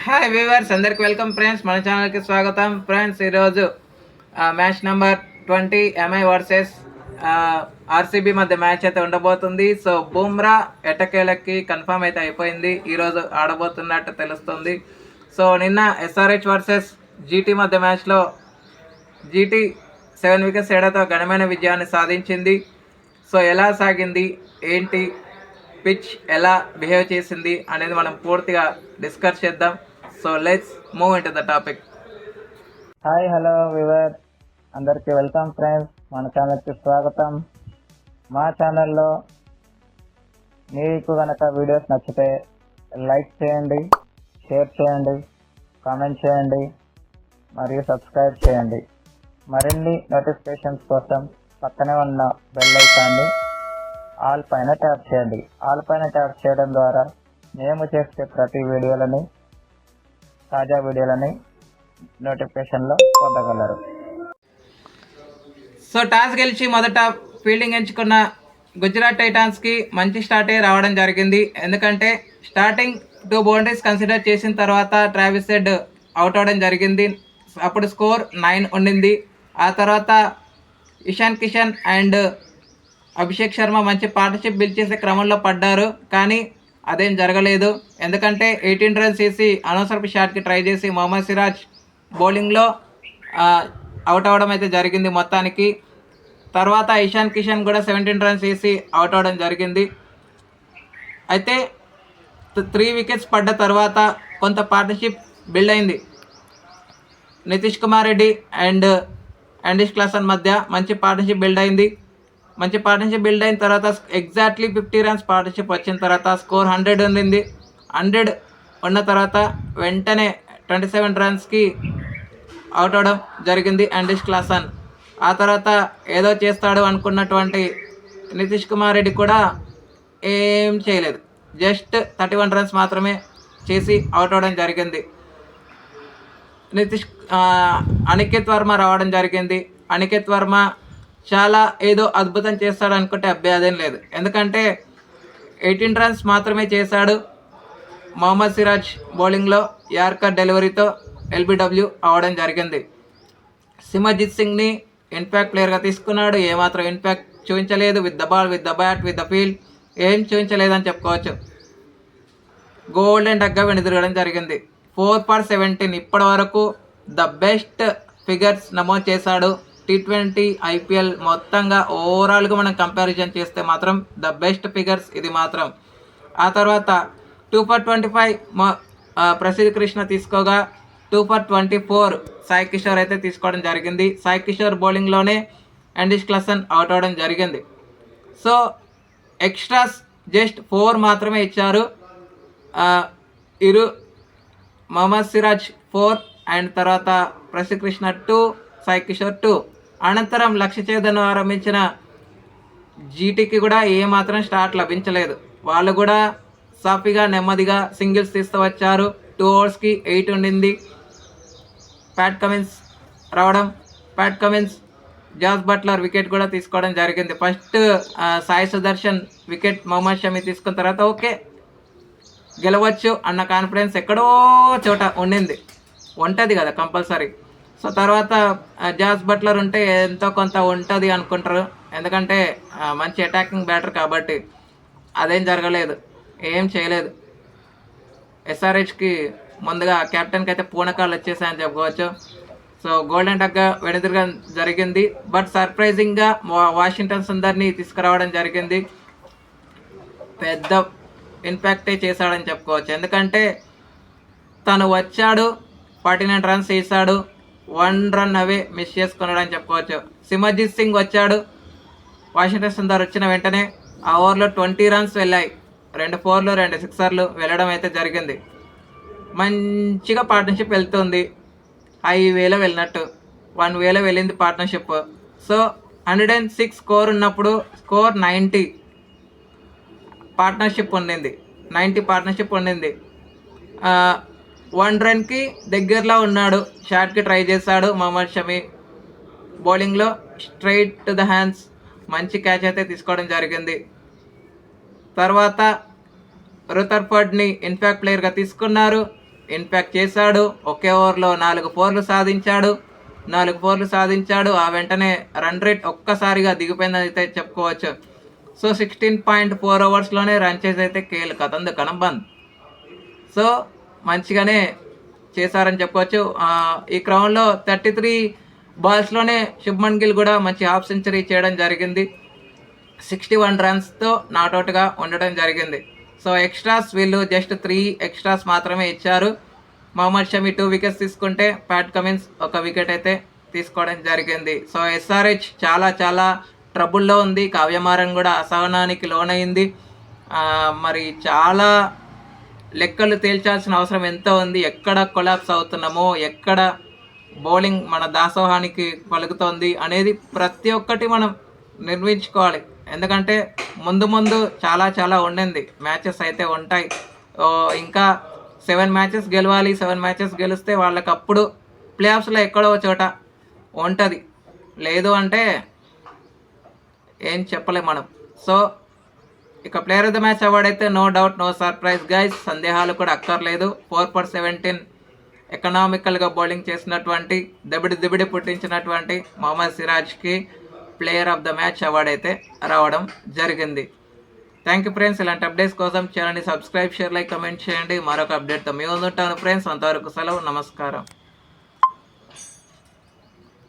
Hi viewers అందరికి welcome friends మన ఛానల్కి స్వాగతం. ఫ్రెండ్స్ ఈరోజు match number twenty MI versus RCB మధ్య మ్యాచ్ అయితే ఉండబోతుంది. సో బుమ్రా ఎటకేలకి కన్ఫర్మ్ అయితే అయిపోయింది. ఈరోజు ఆడబోతున్నట్టు తెలుస్తుంది. సో నిన్న ఎస్ఆర్హెచ్ వర్సెస్ జీటీ మధ్య మ్యాచ్లో జీటీ సెవెన్ వికెట్స్ తేడాతో ఘనమైన విజయాన్ని సాధించింది. సో ఎలా సాగింది? ఏంటి? పిచ్ ఎలా బిహేవ్ చేసింది అనేది మనం పూర్తిగా డిస్కస్ చేద్దాం. So let's move in to the topic hi hello viewer అందరికీ వెల్కమ్ ఫ్రెండ్స్. మన ఛానల్కి స్వాగతం. మా ఛానల్లో మీకు కనుక వీడియోస్ నచ్చితే లైక్ చేయండి షేర్ చేయండి కామెంట్ చేయండి మరియు సబ్స్క్రైబ్ చేయండి. మరిన్ని నోటిఫికేషన్స్ కోసం పక్కనే ఉన్న బెల్ ఐకాన్ని ఆల్ పైన ట్యాప్ చేయండి. ఆల్ పైన ట్యాప్ చేయడం ద్వారా మేము చేసే ప్రతి వీడియోలని తాజా వీడియోలని నోటిఫికేషన్లో పొందగలరు. సో టాస్ గెలిచి మొదట ఫీల్డింగ్ ఎంచుకున్న గుజరాత్ టైటాన్స్కి మంచి స్టార్టే రావడం జరిగింది. ఎందుకంటే స్టార్టింగ్ టూ బౌండరీస్ కన్సిడర్ చేసిన తర్వాత ట్రావిస్ హెడ్ అవుట్ అవడం జరిగింది. అప్పుడు స్కోర్ నైన్ ఉండింది. ఆ తర్వాత ఇషాన్ కిషన్ అండ్ అభిషేక్ శర్మ మంచి పార్ట్నర్షిప్ బిల్డ్ చేసే క్రమంలో పడ్డారు కానీ అదేం జరగలేదు. ఎందుకంటే ఎయిటీన్ రన్స్ వేసి అనవసరపు షాట్కి ట్రై చేసి మొహమ్మద్ సిరాజ్ బౌలింగ్లో అవుట్ అవ్వడం అయితే జరిగింది మొత్తానికి. తర్వాత ఇషాన్ కిషన్ కూడా సెవెంటీన్ రన్స్ వేసి అవుట్ అవ్వడం జరిగింది. అయితే త్రీ వికెట్స్ పడ్డ తర్వాత కొంత పార్ట్నర్షిప్ బిల్డ్ అయింది. నితీష్ కుమార్ రెడ్డి అండ్ అండిష్ క్లాసన్ మధ్య మంచి పార్ట్నర్షిప్ బిల్డ్ అయింది. మంచి పార్ట్నర్షిప్ బిల్డ్ అయిన తర్వాత ఎగ్జాక్ట్లీ ఫిఫ్టీ రన్స్ పార్ట్నర్షిప్ వచ్చిన తర్వాత స్కోర్ హండ్రెడ్ ఉండింది. హండ్రెడ్ ఉన్న తర్వాత వెంటనే ట్వంటీ సెవెన్ రన్స్కి అవుట్ అవడం జరిగింది అండిష్ క్లాసన్. ఆ తర్వాత ఏదో చేస్తాడు అనుకున్నటువంటి నితీష్ కుమార్ రెడ్డి కూడా ఏం చేయలేదు. జస్ట్ థర్టీ వన్ రన్స్ మాత్రమే చేసి అవుట్ అవడం జరిగింది. నితీష్ అనికేత్ వర్మ రావడం జరిగింది. అనికేత్ వర్మ చాలా ఏదో అద్భుతం చేస్తాడు అనుకుంటే అబ్బాయి లేదు. ఎందుకంటే ఎయిటీన్ రన్స్ మాత్రమే చేశాడు మొహమ్మద్ సిరాజ్ బౌలింగ్లో యార్కర్ డెలివరీతో ఎల్బిడబ్ల్యూ అవడం జరిగింది. సిమర్జిత్ సింగ్ని ఇన్ఫాక్ట్ ప్లేయర్గా తీసుకున్నాడు. ఏమాత్రం ఇన్పాక్ట్ చూపించలేదు. With the ball with the bat with the field ఏం చూపించలేదని చెప్పుకోవచ్చు. గోల్డెన్ డగ్గా వెనుదిరగడం జరిగింది. ఫోర్ ఫర్ సెవెంటీన్ ఇప్పటి వరకు ద బెస్ట్ ఫిగర్స్ నమోదు చేశాడు టీ ట్వంటీ ఐపీఎల్ మొత్తంగా ఓవరాల్గా మనం కంపారిజన్ చేస్తే మాత్రం ద బెస్ట్ ఫిగర్స్ ఇది మాత్రం. ఆ తర్వాత two for twenty five Prasidh Krishna తీసుకోగా two for twenty four Sai Kishore అయితే తీసుకోవడం జరిగింది. సాయి కిషోర్ బౌలింగ్లోనే అండిష్ క్లసన్ అవుట్ అవడం జరిగింది. సో ఎక్స్ట్రాస్ జస్ట్ ఫోర్ మాత్రమే ఇచ్చారు. ఇరు మహమ్మద్ సిరాజ్ ఫోర్ అండ్ తర్వాత ప్రసిద్ధ్ కృష్ణ టూ సాయి కిషోర్ టూ అనంతరం లక్ష్యచేదను ఆరంభించిన జీటీకి కూడా ఏమాత్రం స్టార్ట్ లభించలేదు. వాళ్ళు కూడా సాఫీగా నెమ్మదిగా సింగిల్స్ తీస్తూ వచ్చారు టూ అవర్స్కి ఎయిట్ ఉండింది. ప్యాట్ కమిన్స్ రావడం Pat Cummins Jos Buttler wicket కూడా తీసుకోవడం జరిగింది. ఫస్ట్ సాయి సుదర్శన్ వికెట్ మొహమ్మద్ షమి తీసుకున్న తర్వాత ఓకే గెలవచ్చు అన్న కాన్ఫిడెన్స్ ఎక్కడో చోట ఉండింది. ఉంటుంది కదా కంపల్సరీ. సో తర్వాత జాస్ బట్లర్ ఉంటే ఎంతో కొంత ఉంటుంది అనుకుంటారు. ఎందుకంటే మంచి అటాకింగ్ బ్యాటర్ కాబట్టి అదేం జరగలేదు. ఏం చేయలేదు. ఎస్ఆర్హెచ్కి ముందుగా కెప్టెన్కి అయితే పూనకాలు వచ్చేసాయని చెప్పుకోవచ్చు. సో గోల్డెన్ టగ్గా వెనుదిరగడం జరిగింది. బట్ సర్ప్రైజింగ్గా వాషింగ్టన్ సుందర్ని తీసుకురావడం జరిగింది. పెద్ద ఇంపాక్టే చేశాడని చెప్పుకోవచ్చు. ఎందుకంటే తను వచ్చాడు ఫార్టీ నైన్ రన్స్ వేసాడు వన్ రన్ అవే మిస్ చేసుకున్నాడని చెప్పుకోవచ్చు. సిమర్జిత్ సింగ్ వచ్చాడు. వాషింగ్టన్ సుందర్ వచ్చిన వెంటనే ఆ ఓవర్లో ట్వంటీ రన్స్ వెళ్ళాయి. రెండు ఫోర్లు రెండు సిక్సర్లు వెళ్ళడం అయితే జరిగింది. మంచిగా పార్ట్నర్షిప్ వెళ్తుంది. హైవేలో వెళ్ళినట్టు. వన్ వేలో వెళ్ళింది partnership so hundred and six score ఉన్నప్పుడు స్కోర్ నైంటీ పార్ట్నర్షిప్ ఉండింది. నైంటీ పార్ట్నర్షిప్ ఉండింది. వన్ రన్కి దగ్గరలో ఉన్నాడు. షార్ట్కి ట్రై చేశాడు మహమ్మద్ షమి. బౌలింగ్లో స్ట్రైట్ టు ద హ్యాండ్స్. మంచి క్యాచ్ అయితే తీసుకోవడం జరిగింది. తర్వాత రుతర్ఫర్డ్ని ఇన్ఫాక్ట్ ప్లేయర్గా తీసుకున్నారు. ఇన్ఫాక్ట్ చేశాడు. ఒకే ఓవర్లో నాలుగు ఫోర్లు సాధించాడు. నాలుగు ఫోర్లు సాధించాడు. ఆ వెంటనే రన్ రేట్ ఒక్కసారిగా దిగిపోయిందని అయితే చెప్పుకోవచ్చు. సో సిక్స్టీన్ పాయింట్ ఫోర్ అవర్స్లోనే రన్ చేసి అయితే కేల్ కథంది కనంబంద్ సో మంచిగానే చేశారని చెప్పవచ్చు ఈ క్రమంలో థర్టీ త్రీ బాల్స్లోనే శుభ్మన్ గిల్ కూడా మంచి హాఫ్ సెంచరీ చేయడం జరిగింది. సిక్స్టీ వన్ రన్స్తో నాట్అవుట్గా ఉండడం జరిగింది. సో ఎక్స్ట్రాస్ వీళ్ళు జస్ట్ త్రీ ఎక్స్ట్రాస్ మాత్రమే ఇచ్చారు. మహమ్మద్ షమి టూ వికెట్స్ తీసుకుంటే ప్యాట్ కమిన్స్ ఒక వికెట్ అయితే తీసుకోవడం జరిగింది. సో ఎస్ఆర్హెచ్ చాలా చాలా ట్రబుల్లో ఉంది. కావ్యమారన్ కూడా అసహనానికి లోనైంది. మరి చాలా లెక్కలు తేల్చాల్సిన అవసరం ఎంత ఉంది? ఎక్కడ కొలాప్స్ అవుతున్నామో? ఎక్కడ బౌలింగ్ మన దాసోహానికి పలుకుతోంది అనేది ప్రతి ఒక్కటి మనం నిర్మించుకోవాలి ఎందుకంటే ముందు ముందు చాలా చాలా ఉండింది. మ్యాచెస్ అయితే ఉంటాయి. ఇంకా సెవెన్ మ్యాచెస్ గెలవాలి సెవెన్ మ్యాచెస్ గెలిస్తే వాళ్ళకి అప్పుడు ప్లేఆఫ్స్లో ఎక్కడో చోట ఉంటుంది. లేదు అంటే ఏం చెప్పలేం మనం. సో ఇక player of the match award అయితే no doubt no surprise guys. సందేహాలు కూడా అక్కర్లేదు. ఫోర్ ఫర్ సెవెంటీన్ ఎకనామికల్గా బౌలింగ్ చేసినటువంటి దబిడి దిబిడి పుట్టించినటువంటి Mohammed సిరాజ్కి player of the match award అయితే రావడం జరిగింది. Thank you friends. ఇలాంటి అప్డేట్స్ కోసం ఛానల్ని సబ్స్క్రైబ్ షేర్ లైక్ కమెంట్ చేయండి. మరొక అప్డేట్తో మీ ఉంటాను ఫ్రెండ్స్. అంతవరకు సెలవు. నమస్కారం.